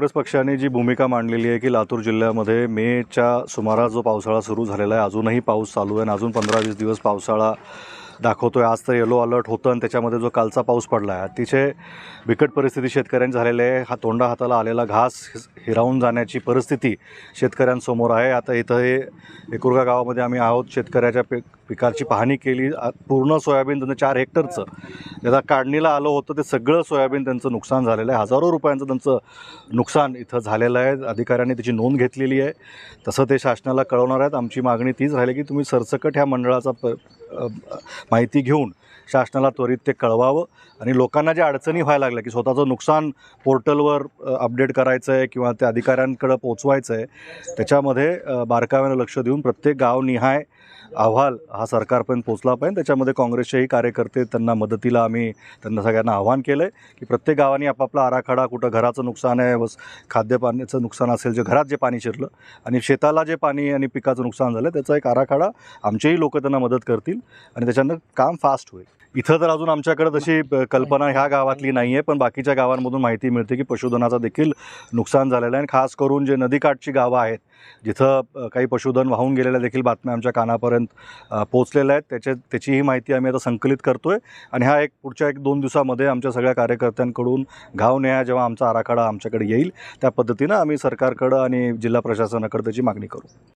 काँग्रेस पक्षाने जी भूमिका मांडलेली आहे की लातूर जिल्ह्यामध्ये मेच्या सुमारास जो पावसाळा सुरू झालेला आहे अजूनही पाऊस चालू आहे आणि अजून पंधरा वीस दिवस पावसाळा दाखवतोय. आज तर येलो अलर्ट होतं आणि त्याच्यामध्ये जो कालचा पाऊस पडला आहे अतिशय बिकट परिस्थिती शेतकऱ्यांची झालेली आहे. हा तोंडा हाताला आलेला घास हिरावून जाण्याची परिस्थिती शेतकऱ्यांसमोर आहे. आता इथं हे एकुरगा गावामध्ये आम्ही आहोत. शेतकऱ्याच्या पिक पिकाची पाहणी केली. पूर्ण सोयाबीन त्यांचं चार हेक्टरचं. ज्याला काढणीला आलं होतं ते सगळं सोयाबीन त्यांचं नुकसान झालेलं आहे. हजारो रुपयांचं त्यांचं नुकसान इथं झालेलं आहे. अधिकाऱ्यांनी त्याची नोंद घेतलेली आहे. तसं ते शासनाला कळवणार आहेत. आमची मागणी तीच राहिली की तुम्ही सरसकट ह्या मंडळाचा प माहिती घेऊन शासनाला त्वरित ते कळवावं आणि लोकांना ज्या अडचणी व्हायला लागल्या की स्वतःचं नुकसान पोर्टलवर अपडेट करायचं आहे किंवा त्या अधिकाऱ्यांकडं पोचवायचं आहे त्याच्यामध्ये बारकाव्यानं लक्ष देऊन प्रत्येक गावनिहाय अहवाल हा सरकारपर्यंत पोचला पाहिजे. त्याच्यामध्ये काँग्रेसचेही कार्यकर्ते त्यांना मदतीला आम्ही त्यांना सगळ्यांना आव्हान केलं आहे की प्रत्येक गावाने आपापला आराखडा कुठं घराचं नुकसान आहे बस खाद्यपाण्याचं नुकसान असेल जे घरात जे पाणी शिरलं आणि शेताला जे पाणी आणि पिकाचं नुकसान झालं त्याचा एक आराखडा आमचेही लोक त्यांना मदत करतील आणि त्याच्यानं काम फास्ट होईल. इथं तर अजून आमच्याकडे तशी कल्पना ह्या गावातली नाही आहे पण बाकीच्या गावांमधून माहिती मिळते की पशुधनाचं देखील नुकसान झालं. झालेलं आहे. आणि खास करून जे नदीकाठची गावं आहेत जिथं काही पशुधन वाहून गेलेल्या देखील बातम्या आमच्या कानापर्यंत पोहोचलेल्या आहेत. त्याच्या त्याचीही माहिती आम्ही आता संकलित करतो आहे आणि हा एक पुढच्या एक दोन दिवसामध्ये आमच्या सगळ्या कार्यकर्त्यांकडून गाव न्याय जेव्हा आमचा आराखडा आमच्याकडे येईल त्या पद्धतीनं आम्ही सरकारकडं आणि जिल्हा प्रशासनाकडं त्याची मागणी करू.